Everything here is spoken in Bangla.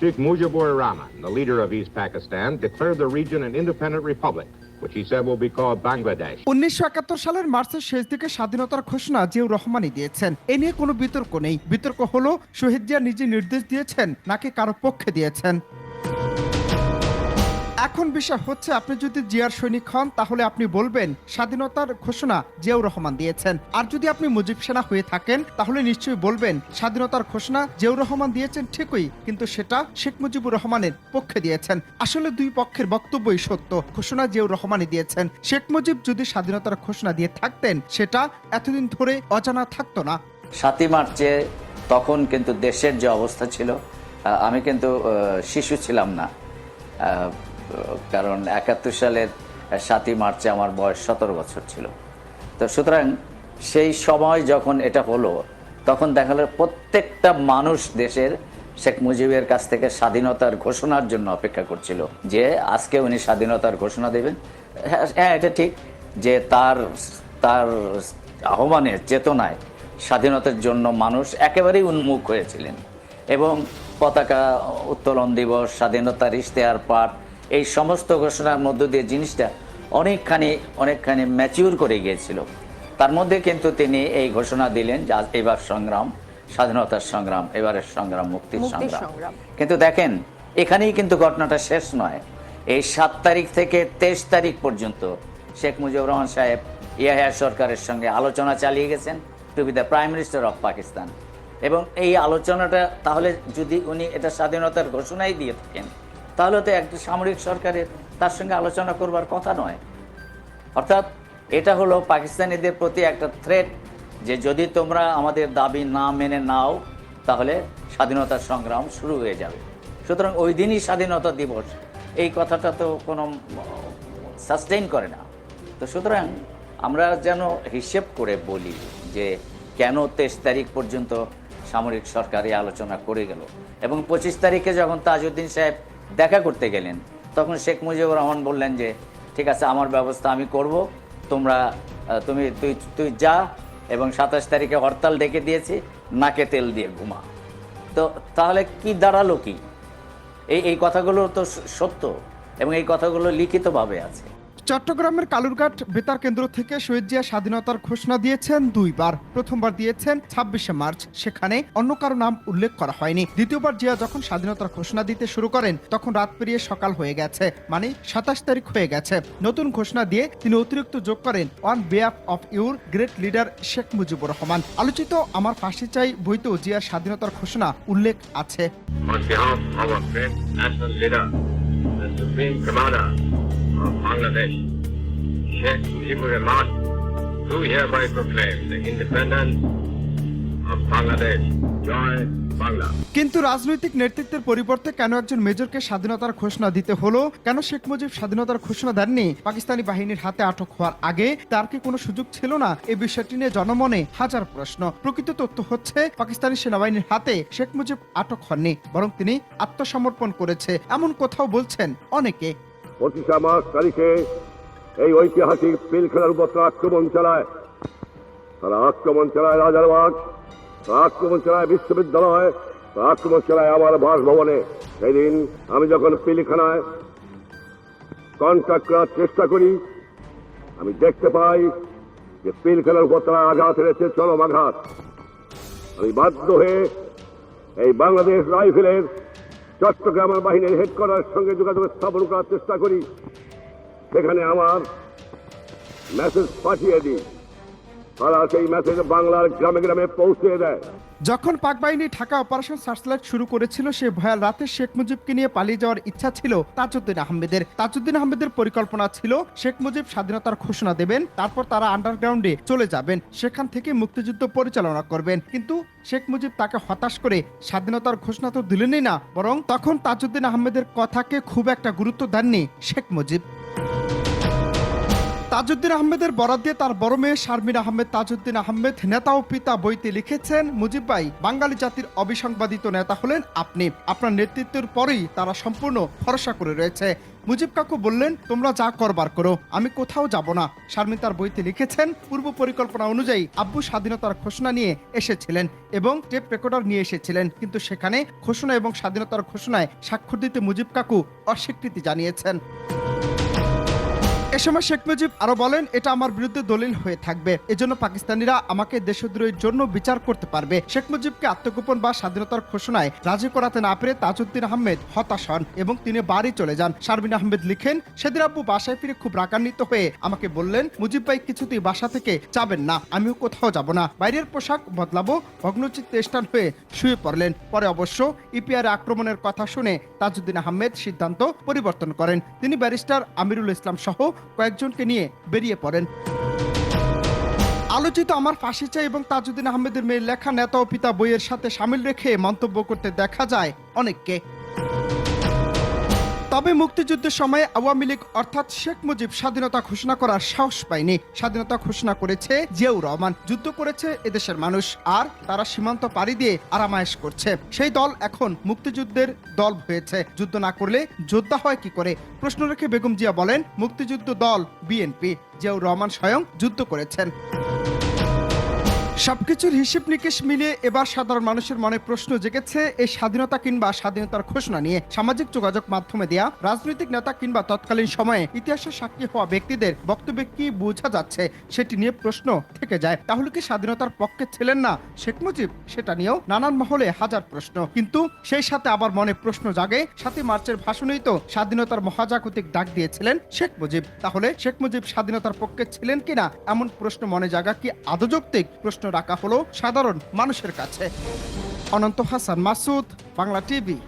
Sheikh Mujibur Rahman, the leader of East Pakistan, declared the region an independent republic. উনিশশো একাত্তর সালের মার্চের শেষ দিকে স্বাধীনতার ঘোষণা জিয়াউর রহমানই দিয়েছেন এ নিয়ে কোনো বিতর্ক নেই বিতর্ক হলো শহীদ জিয়া নিজে নির্দেশ দিয়েছেন নাকি কারও পক্ষে দিয়েছেন এখন বিষয় হচ্ছে, আপনি যদি জিয়ার সৈনিক হন, তাহলে আপনি বলবেন, স্বাধীনতার ঘোষণা জিয়াউর রহমান দিয়েছেন। আর যদি আপনি মুজিব সেনা হয়ে থাকেন, তাহলে নিশ্চয়ই বলবেন, স্বাধীনতার ঘোষণা জিয়াউর রহমান দিয়েছেন ঠিকই, কিন্তু সেটা শেখ মুজিবুর রহমানের পক্ষে দিয়েছেন। আসলে দুই পক্ষের বক্তব্যই সত্য, ঘোষণা জিয়াউর রহমানই দিয়েছেন। শেখ মুজিব যদি স্বাধীনতার ঘোষণা দিয়ে থাকতেন, সেটা এতদিন ধরে অজানা থাকতো না। সাতই মার্চে তখন কিন্তু দেশের যে অবস্থা ছিল আমি কিন্তু শিশু ছিলাম না। কারণ একাত্তর সালের সাতই মার্চে আমার বয়স সতেরো বছর ছিল। তো সুতরাং সেই সময় যখন এটা হলো তখন দেখা গেল প্রত্যেকটা মানুষ দেশের শেখ মুজিবের কাছ থেকে স্বাধীনতার ঘোষণার জন্য অপেক্ষা করছিল যে আজকে উনি স্বাধীনতার ঘোষণা দেবেন। হ্যাঁ হ্যাঁ, এটা ঠিক যে তার তার আহ্বানের চেতনায় স্বাধীনতার জন্য মানুষ একেবারেই উন্মুখ হয়েছিলেন। এবং পতাকা উত্তোলন দিবস স্বাধীনতার ইশতেহার পাঠ এই সমস্ত ঘোষণার মধ্য দিয়ে জিনিসটা অনেকখানি অনেকখানি ম্যাচিউর করে গিয়েছিল। তার মধ্যে কিন্তু তিনি এই ঘোষণা দিলেন যে এবার সংগ্রাম স্বাধীনতার সংগ্রাম এবারের সংগ্রাম মুক্তির সংগ্রাম। কিন্তু দেখেন এখানেই কিন্তু ঘটনাটা শেষ নয়। এই সাত তারিখ থেকে তেইশ তারিখ পর্যন্ত শেখ মুজিবুর রহমান সাহেব ইয়াহিয়া সরকারের সঙ্গে আলোচনা চালিয়ে গেছেন to be the prime minister of Pakistan এবং এই আলোচনাটা তাহলে যদি উনি এটা স্বাধীনতার ঘোষণাই দিয়ে থাকেন তাহলে তো একটা সামরিক সরকারের তার সঙ্গে আলোচনা করবার কথা নয়। অর্থাৎ এটা হলো পাকিস্তানিদের প্রতি একটা থ্রেট যে যদি তোমরা আমাদের দাবি না মেনে নাও, তাহলে স্বাধীনতার সংগ্রাম শুরু হয়ে যাবে। সুতরাং ওই দিনই স্বাধীনতা দিবস। এই কথাটা তো কোনো সাস্টেইন করে না। তো সুতরাং আমরা যেন হিসেব করে বলি যে কেন তেইশ তারিখ পর্যন্ত সামরিক সরকার এই আলোচনা করে গেল। এবং পঁচিশ তারিখে যখন তাজউদ্দিন সাহেব দেখা করতে গেলেন। তখন শেখ মুজিবুর রহমান বললেন যে, ঠিক আছে, আমার ব্যবস্থা আমি করব। তোমরা তুমি, তুই তুই যা এবং সাতাশ তারিখে হরতাল ডেকে দিয়েছি, নাকে তেল দিয়ে ঘুমা। তো তাহলে কি দাঁড়াল কি? এই এই কথাগুলো তো সত্য এবং এই কথাগুলো লিখিতভাবে আছে। চট্টগ্রামের কালুরঘাট বেতার কেন্দ্র থেকে শহীদ জিয়া স্বাধীনতার ঘোষণা দিয়েছেন দুইবার। প্রথমবার দিয়েছেন ছাব্বিশে মার্চ। সেখানে অন্য কারও নাম উল্লেখ করা হয়নি। দ্বিতীয়বার জিয়া যখন স্বাধীনতার ঘোষণা দিতে শুরু করেন তখন রাত পেরিয়ে সকাল হয়ে গেছে। মানে সাতাশ তারিখ হয়ে গেছে। নতুন ঘোষণা দিয়ে তিনি অতিরিক্ত যোগ করেন on behalf of your great leader Sheikh Mujibur Rahman. আলোচিত আমার ফাঁসি চাই বইতেও জিয়ার স্বাধীনতার ঘোষণা উল্লেখ আছে। On behalf of our national leader, the Supreme Commander Bangladesh, Sheikh Mujibur Rahman, do hereby proclaim the independence of Bangladesh. Joy. কিন্তু রাজনৈতিক নেতৃত্বের পরিবর্তে কেন একজন মেজরকে স্বাধীনতার ঘোষণা দিতে হলো? কেন শেখ মুজিব স্বাধীনতার ঘোষণা দেননি? পাকিস্তানি বাহিনীর হাতে আটক হওয়ার আগে তার কি কোনো সুযোগ ছিল না? এই বিষয়টি নিয়ে জনমনে হাজার প্রশ্ন। প্রকৃত তথ্য হচ্ছে পাকিস্তানি সেনাবাহিনীর হাতে শেখ মুজিব আটক হননি বরং তিনি আত্মসমর্পণ করেছে। এমন কোথাও বলছেন অনেকে। পঁচিশা মার্চ তারিখে এই ঐতিহাসিক পিলখানার উপর তারা আক্রমণ চালায়। তারা আক্রমণ চালায় রাজারবাগ তারা আক্রমণ চালায় বিশ্ববিদ্যালয়, তারা আক্রমণ চালায় আমার বাসভবনে। সেদিন আমি যখন পিলখানায় কন্ট্যাক্ট করার চেষ্টা করি, আমি দেখতে পাই যে পিলখানার উপর তারা আঘাত এনেছে চরম আঘাত। আমি বাধ্য হয়ে এই বাংলাদেশ রাইফেলের চট্টগ্রামের বাহিনীর হেডকোয়ার্টার সঙ্গে যোগাযোগ স্থাপন করার চেষ্টা করি। সেখানে আমার মেসেজ পাঠিয়ে দিই। তারা সেই মেসেজ বাংলার গ্রামে গ্রামে পৌঁছে দেয়। যখন পাক বাহিনী ঢাকা অপারেশন সার্চলাইট শুরু করেছিল, সে ভয়াল রাতে শেখ মুজিবকে নিয়ে পালিয়ে যাওয়ার ইচ্ছা ছিল তাজউদ্দিন আহমেদের। তাজউদ্দিন আহমেদের পরিকল্পনা ছিল শেখ মুজিব স্বাধীনতার ঘোষণা দেবেন, তারপর তারা আন্ডারগ্রাউন্ডে চলে যাবেন, সেখান থেকে মুক্তিযুদ্ধ পরিচালনা করবেন। কিন্তু শেখ মুজিব তাকে হতাশ করে স্বাধীনতার ঘোষণা তো দিলেনই না, বরং তখন তাজউদ্দিন আহমেদের কথাকে খুব একটা গুরুত্ব দেননি শেখ মুজিব। তাজউদ্দিন আহমেদের বরাদ দিয়ে তার বড় মেয়ে শারমিন আহমেদ তাজউদ্দিন আহমেদ নেতা ও পিতা বইতে লিখেছেন, মুজিব ভাই, বাঙালি জাতির অবিসংবাদিত নেতা হলেন আপনি। আপনার নেতৃত্বের পরেই তারা সম্পূর্ণ ভরসা করে রয়েছে। মুজিব কাকু বললেন, তোমরা যা করবার করো, আমি কোথাও যাব না। শারমিন তার বইতে লিখেছেন, পূর্ব পরিকল্পনা অনুযায়ী আব্বু স্বাধীনতার ঘোষণা নিয়ে এসেছিলেন এবং টেপ রেকর্ডার নিয়ে এসেছিলেন। কিন্তু সেখানে ঘোষণা এবং স্বাধীনতার ঘোষণায় স্বাক্ষর দিতে মুজিব কাকু অস্বীকৃতি জানিয়েছেন। সময় শেখ মুজিব আরও বলেন, এটা আমার বিরুদ্ধে দলিল হয়ে থাকবে। এজন্য পাকিস্তানিরা আমাকে দেশদ্রোহের জন্য বিচার করতে পারবে। শেখ মুজিবকে আত্মগোপন বা স্বাধীনতার ঘোষণায় রাজি করাতে না পেরে তাজউদ্দিন আহমেদ হতাশ হন এবং তিনি বাড়ি চলে যান। শারমিন আহমেদ লিখেন, সেদিন আব্বু বাসায় ফিরে খুব রাগান্বিত হয়ে আমাকে বললেন, মুজিব ভাই কিছুতেই বাসা থেকে যাবেন না, আমিও কোথাও যাব না। বাইরের পোশাক বদলাবো। ভগ্নচিত্তে স্টান হয়ে শুয়ে পড়লেন। পরে অবশ্য ইপিআর আক্রমণের কথা শুনে তাজউদ্দিন আহমেদ সিদ্ধান্ত পরিবর্তন করেন। তিনি ব্যারিস্টার আমিরুল ইসলাম সহ কয়েকজনকে নিয়ে বেরিয়ে পড়েন। আলোচিত আমার ফাঁসি চাই এবং তাজউদ্দিন আহমেদের মেয়ের লেখা নেতা ও পিতা বইয়ের সাথে সামিল রেখে মন্তব্য করতে দেখা যায় অনেককে। তবে মুক্তিযুদ্ধের সময় আওয়ামী লীগ, অর্থাৎ শেখ মুজিব, স্বাধীনতা ঘোষণা করার সাহস পায়নি। স্বাধীনতা ঘোষণা করেছে জিয়াউর রহমান। যুদ্ধ করেছে এদেশের মানুষ। আর তারা সীমান্ত পাড়ি দিয়ে আরামায়েশ করছে। সেই দল এখন মুক্তিযুদ্ধের দল হয়েছে। যুদ্ধ না করলে যোদ্ধা হয় কি করে? প্রশ্ন রেখে বেগম জিয়া বলেন, মুক্তিযুদ্ধ দল বিএনপি। জিয়াউর রহমান স্বয়ং যুদ্ধ করেছেন। সবকিছুর হিসেব নিকেশ মিলিয়ে এবার সাধারণ মানুষের মনে প্রশ্ন জেগেছে এই স্বাধীনতা কিংবা স্বাধীনতার ঘোষণা নিয়ে। সামাজিক যোগাযোগ মাধ্যমে দেয়া, রাজনৈতিক নেতা কিংবা তৎকালীন সময়ে ইতিহাসের সাক্ষী হওয়া ব্যক্তিদের বক্তব্যে কি বোঝা যাচ্ছে সেটি নিয়ে প্রশ্ন থেকে যায়। তাহলে কি স্বাধীনতার পক্ষে ছিলেন না শেখ মুজিব? সেটা নিয়েও নানান মহলে হাজার প্রশ্ন। কিন্তু সেই সাথে আবার মনে প্রশ্ন জাগে, সাতই মার্চের ভাষণেই তো স্বাধীনতার মহাজাগতিক ডাক দিয়েছিলেন শেখ মুজিব। তাহলে শেখ মুজিব স্বাধীনতার পক্ষে ছিলেন কিনা এমন প্রশ্ন মনে জাগা কি আদৌ যৌক্তিক? প্রশ্ন রাখা হলো সাধারণ মানুষের কাছে। অনন্ত হাসান মাসুদ বাংলা টিভি।